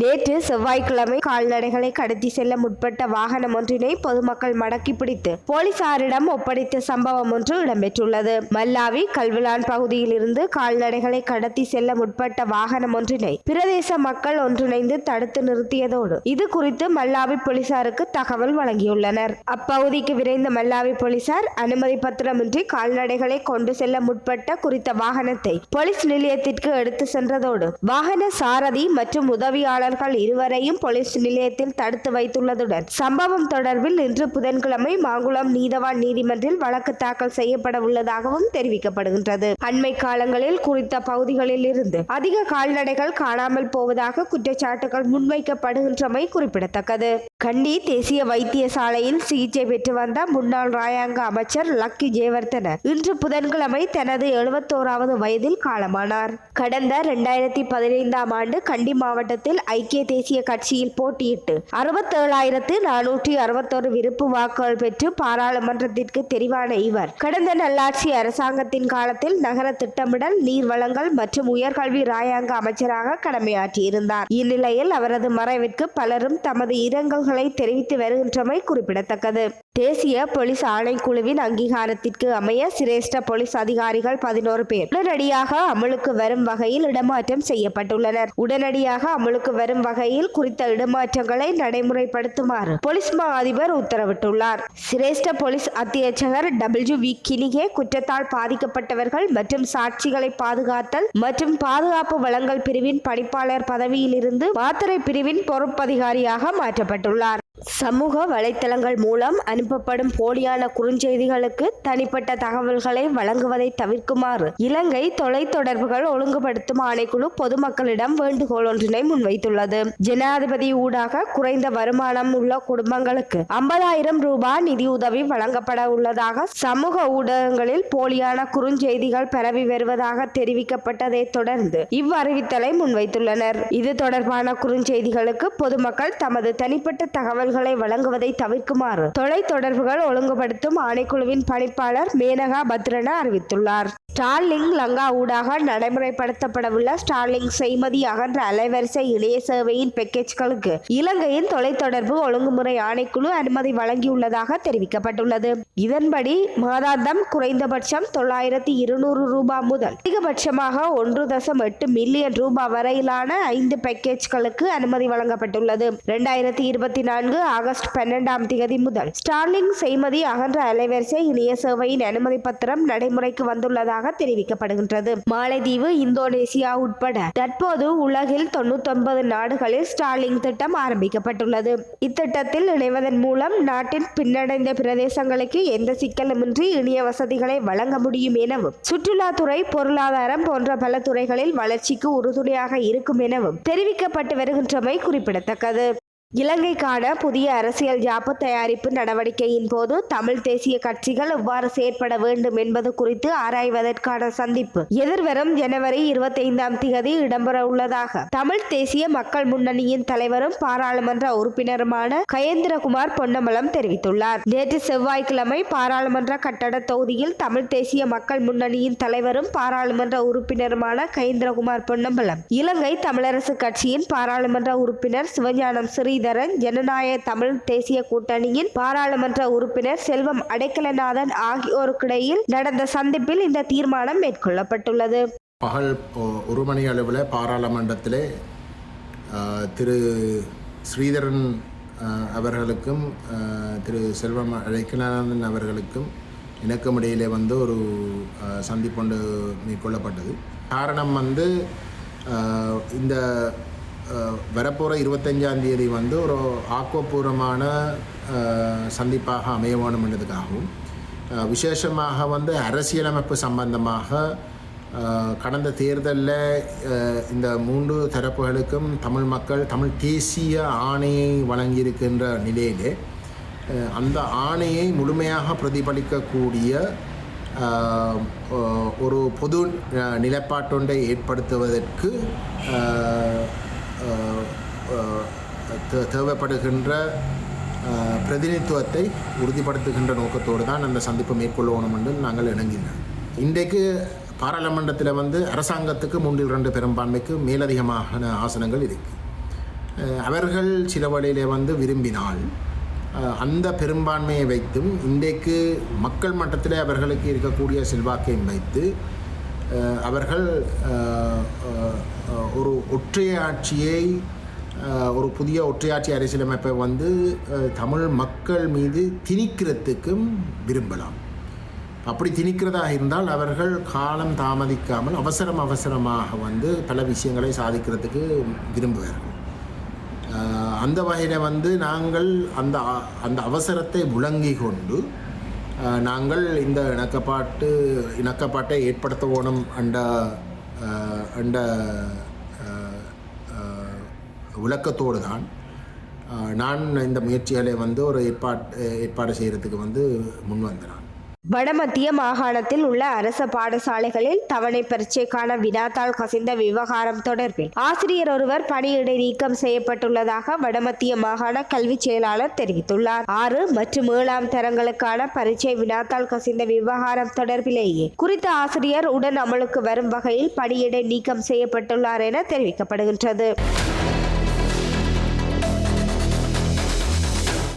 நேற்று செவ்வாய்க்கிழமை கால்நடைகளை கடத்தி செல்ல முற்பட்ட வாகனம் ஒன்றினை பொதுமக்கள் மடக்கி பிடித்து போலீசாரிடம் ஒப்படைத்த சம்பவம் ஒன்று இடம்பெற்றுள்ளது. மல்லாவி கல்விலான் பகுதியில் இருந்து கால்நடைகளை கடத்தி செல்ல முற்பட்ட வாகனம் ஒன்றினை பிரதேச மக்கள் ஒன்றிணைந்து தடுத்து நிறுத்தியதோடு இது குறித்து மல்லாவி போலீசாருக்கு தகவல் வழங்கியுள்ளனர். அப்பகுதிக்கு விரைந்த மல்லாவி போலீசார் அனுமதி பத்திரமின்றி கால்நடைகளை கொண்டு செல்ல முற்பட்ட குறித்த வாகனத்தை போலீஸ் நிலையத்திற்கு எடுத்து சென்றதோடு வாகன சாரதி மற்றும் உதவியாளர் உதவியாளர்கள் இருவரையும் போலீஸ் நிலையத்தில் தடுத்து வைத்துள்ளதுடன் சம்பவம் தொடர்பில் இன்று புதன்கிழமை மாங்குளம் நீதவான் நீதிமன்றில் வழக்கு தாக்கல் செய்யப்பட உள்ளதாகவும் தெரிவிக்கப்படுகின்றது. அண்மை காலங்களில் குறித்த பகுதிகளில் இருந்து அதிக கால்நடைகள் காணாமல் போவதாக குற்றச்சாட்டுகள் முன்வைக்கப்படுகின்றமை குறிப்பிடத்தக்கது. கண்டி தேசிய வைத்தியசாலையில் சிகிச்சை பெற்று வந்த முன்னாள் ராயாங்க அமைச்சர் லக்கி ஜெயவர்தன இன்று புதன்கிழமை தனது எழுபத்தோராவது வயதில் காலமானார். கடந்த இரண்டாயிரத்தி பதினைந்தாம் ஆண்டு கண்டி மாவட்டத்தில் ஐக்கிய தேசிய கட்சியில் போட்டியிட்டு அறுபத்தேழாயிரத்து நானூற்றி அறுபத்தோரு விருப்பு வாக்குகள் பெற்று பாராளுமன்றத்திற்கு தெரிவான இவர். கடந்த நல்லாட்சி அரசாங்கத்தின் காலத்தில் நகர திட்டமிடல் நீர் வளங்கள் மற்றும் உயர்கல்வி ராயாங்க அமைச்சராக கடமையாற்றியிருந்தார். இந்நிலையில் அவரது மறைவிற்கு பலரும் தமது இரங்கல் இரங்கல்களை தெரிவித்து வருகின்றமை குறிப்பிடத்தக்கது. தேசிய போலீஸ் ஆணைக்குழுவின் அங்கீகாரத்திற்கு அமைய சிரேஷ்ட போலீஸ் அதிகாரிகள் பதினோரு பேர் உடனடியாக அமலுக்கு வரும் வகையில் இடமாற்றம் செய்யப்பட்டுள்ளனர். உடனடியாக அமலுக்கு வரும் வகையில் குறித்த இடமாற்றங்களை நடைமுறைப்படுத்துமாறு போலீஸ் மா அதிபர் உத்தரவிட்டுள்ளார். சிரேஷ்ட போலீஸ் அத்தியட்சகர் டபிள்யூ வி கினிகே குற்றத்தால் பாதிக்கப்பட்டவர்கள் மற்றும் சாட்சிகளை பாதுகாத்தல் மற்றும் பாதுகாப்பு வழங்கல் பிரிவின் பணிப்பாளர் பதவியிலிருந்து மாத்திரை பிரிவின் பொறுப்பதிகாரியாக மாற்றப்பட்டுள்ளார். சமூக வலைத்தளங்கள் மூலம் அனுப்பப்படும் போலியான குறுஞ்செய்திகளுக்கு தனிப்பட்ட தகவல்களை வழங்குவதை தவிர்க்குமாறு இலங்கை தொலைத்தொடர்புகள் ஒழுங்குபடுத்தும் ஆணைக்குழு பொதுமக்களிடம் வேண்டுகோள் ஒன்றினை முன்வைத்துள்ளது. ஜனாதிபதி ஊடாக குறைந்த வருமானம் உள்ள குடும்பங்களுக்கு ஐம்பதாயிரம் ரூபாய் நிதியுதவி வழங்கப்பட உள்ளதாக சமூக ஊடகங்களில் போலியான குறுஞ்செய்திகள் பரவி வருவதாக தெரிவிக்கப்பட்டதை தொடர்ந்து இவ்வறிவித்தலை முன்வைத்துள்ளனர். இது தொடர்பான குறுஞ்செய்திகளுக்கு பொதுமக்கள் தமது தனிப்பட்ட தகவல் தகவல்களை வழங்குவதை தவிர்க்குமாறு தொலைத்தொடர்புகள் ஒழுங்குபடுத்தும் ஆணைக்குழுவின் பணிப்பாளர் மேனகா பத்ரன அறிவித்துள்ளார். ஸ்டார்லிங் லங்கா ஊடாக நடைமுறைப்படுத்தப்படவுள்ள ஸ்டார்லிங் செய்மதி அகன்ற அலைவரிசை இணைய சேவையின் பேக்கேஜ்களுக்கு இலங்கையின் தொலைத்தொடர்பு ஒழுங்குமுறை ஆணைக்குழு அனுமதி வழங்கியுள்ளதாக தெரிவிக்கப்பட்டுள்ளது. இதன்படி மாதாந்தம் குறைந்தபட்சம் தொள்ளாயிரத்தி இருநூறு ரூபாய் முதல் அதிகபட்சமாக ஒன்று தசம் எட்டு மில்லியன் ரூபாய் வரையிலான ஐந்து பேக்கேஜ்களுக்கு அனுமதி வழங்கப்பட்டுள்ளது. இரண்டாயிரத்தி இருபத்தி நான்கு ஆகஸ்ட் பன்னெண்டாம் தேதி முதல் ஸ்டார்லிங் செய்மதி அகன்ற அலைவரிசை இணைய சேவையின் அனுமதி பத்திரம் நடைமுறைக்கு வந்துள்ளதாக தெரிவிக்கப்படுகின்றது. மாலைதீவு இந்தோனேசியா உட்பட தற்போது உலகில் தொண்ணூத்தொன்பது நாடுகளில் ஸ்டார்லிங் திட்டம் ஆரம்பிக்கப்பட்டுள்ளது. இத்திட்டத்தில் இணைவதன் மூலம் நாட்டின் பின்னடைந்த பிரதேசங்களுக்கு எந்த சிக்கலுமின்றி இணைய வசதிகளை வழங்க முடியும் எனவும் சுற்றுலாத்துறை பொருளாதாரம் போன்ற பல துறைகளில் வளர்ச்சிக்கு உறுதுணையாக இருக்கும் எனவும் தெரிவிக்கப்பட்டு வருகின்றமை குறிப்பிடத்தக்கது. இலங்கைக்கான புதிய அரசியல் ஜாப்பு தயாரிப்பு நடவடிக்கையின் போது தமிழ் தேசிய கட்சிகள் எவ்வாறு செயற்பட வேண்டும் என்பது குறித்து ஆராய்வதற்கான சந்திப்பு. எதிர்வரும் ஜனவரி இருபத்தைந்தாம் தேதி இடம்பெற உள்ளதாக தமிழ் தேசிய மக்கள் முன்னணியின் தலைவரும் பாராளுமன்ற உறுப்பினருமான கயேந்திரகுமார் பொன்னம்பலம் தெரிவித்துள்ளார். நேற்று செவ்வாய்க்கிழமை பாராளுமன்ற கட்டட தொகுதியில் தமிழ் தேசிய மக்கள் முன்னணியின் தலைவரும் பாராளுமன்ற உறுப்பினருமான கயேந்திரகுமார் பொன்னம்பலம். இலங்கை தமிழரசு கட்சியின் பாராளுமன்ற உறுப்பினர் சிவஞானம் ஸ்ரீ முரளிதரன் ஜனநாயக தமிழ் தேசிய கூட்டணியின் பாராளுமன்ற உறுப்பினர் செல்வம் அடைக்கலநாதன் ஆகியோருக்கிடையில் நடந்த சந்திப்பில் இந்த தீர்மானம் மேற்கொள்ளப்பட்டுள்ளது. பகல் ஒரு மணி அளவில் பாராளுமன்றத்திலே திரு ஸ்ரீதரன் அவர்களுக்கும் திரு செல்வம் அழைக்கநாதன் அவர்களுக்கும் இணக்கம் இடையிலே வந்து ஒரு சந்திப்பொண்டு மேற்கொள்ளப்பட்டது. காரணம் வந்து இந்த வரப்போகிற இருபத்தஞ்சாம் தேதி வந்து ஒரு ஆக்கப்பூர்வமான சந்திப்பாக அமைய வேணும் என்றதுக்காகவும் விசேஷமாக வந்து அரசியலமைப்பு சம்பந்தமாக கடந்த தேர்தலில் இந்த மூன்று தரப்புகளுக்கும் தமிழ் மக்கள் தமிழ் தேசிய ஆணையை வழங்கியிருக்கின்ற நிலையிலே அந்த ஆணையை முழுமையாக பிரதிபலிக்கக்கூடிய ஒரு பொது நிலப்பாட்டொன்றை ஏற்படுத்துவதற்கு தேவைப்படுகின்ற பிரதிநிதித்துவத்தை உறுதிப்படுத்துகின்ற நோக்கத்தோடு தான் அந்த சந்திப்பு மேற்கொள்ளணும் என்று நாங்கள் இணங்கினோம் இன்றைக்கு பாராளுமன்றத்தில் வந்து அரசாங்கத்துக்கு மூன்றில் இரண்டு பெரும்பான்மைக்கு மேலதிகமான ஆசனங்கள் இருக்குது அவர்கள் சில வழியிலே வந்து விரும்பினால் அந்த பெரும்பான்மையை வைத்தும் இன்றைக்கு மக்கள் மட்டத்தில் அவர்களுக்கு இருக்கக்கூடிய செல்வாக்கையும் வைத்து அவர்கள் ஒரு ஒற்றையாட்சியை ஒரு புதிய ஒற்றையாட்சி அரசியலமைப்பை வந்து தமிழ் மக்கள் மீது திணிக்கிறதுக்கும் விரும்பலாம். அப்படி திணிக்கிறதாக இருந்தால் அவர்கள் காலம் தாமதிக்காமல் அவசரம் அவசரமாக வந்து பல விஷயங்களை சாதிக்கிறதுக்கு விரும்புவார்கள். அந்த வகையில் வந்து நாங்கள் அந்த அ- அந்த அவசரத்தை விளங்கி கொண்டு நாங்கள் இந்த இணக்கப்பாட்டு இணக்கப்பாட்டை ஏற்படுத்த வேணும் அண்ட அண்ட விளக்கத்தோடு தான் நான் இந்த முயற்சிகளை வந்து ஒரு ஏற்பாட்டு ஏற்பாடு செய்கிறதுக்கு வந்து முன் வந்தேன் வடமத்திய மாகாணத்தில் உள்ள அரச பாடசாலைகளில் தவணை பரீட்சைக்கான வினாத்தாள் கசிந்த விவகாரம் தொடர்பில் ஆசிரியர் ஒருவர் பணியிடை நீக்கம் செய்யப்பட்டுள்ளதாக வடமத்திய மாகாண கல்வி செயலாளர் தெரிவித்துள்ளார். ஆறு மற்றும் ஏழாம் தரங்களுக்கான பரீட்சை வினாத்தாள் கசிந்த விவகாரம் தொடர்பிலேயே குறித்த ஆசிரியர் உடன் அமலுக்கு வரும் வகையில் பணியிடை நீக்கம் செய்யப்பட்டுள்ளார் என தெரிவிக்கப்படுகின்றது.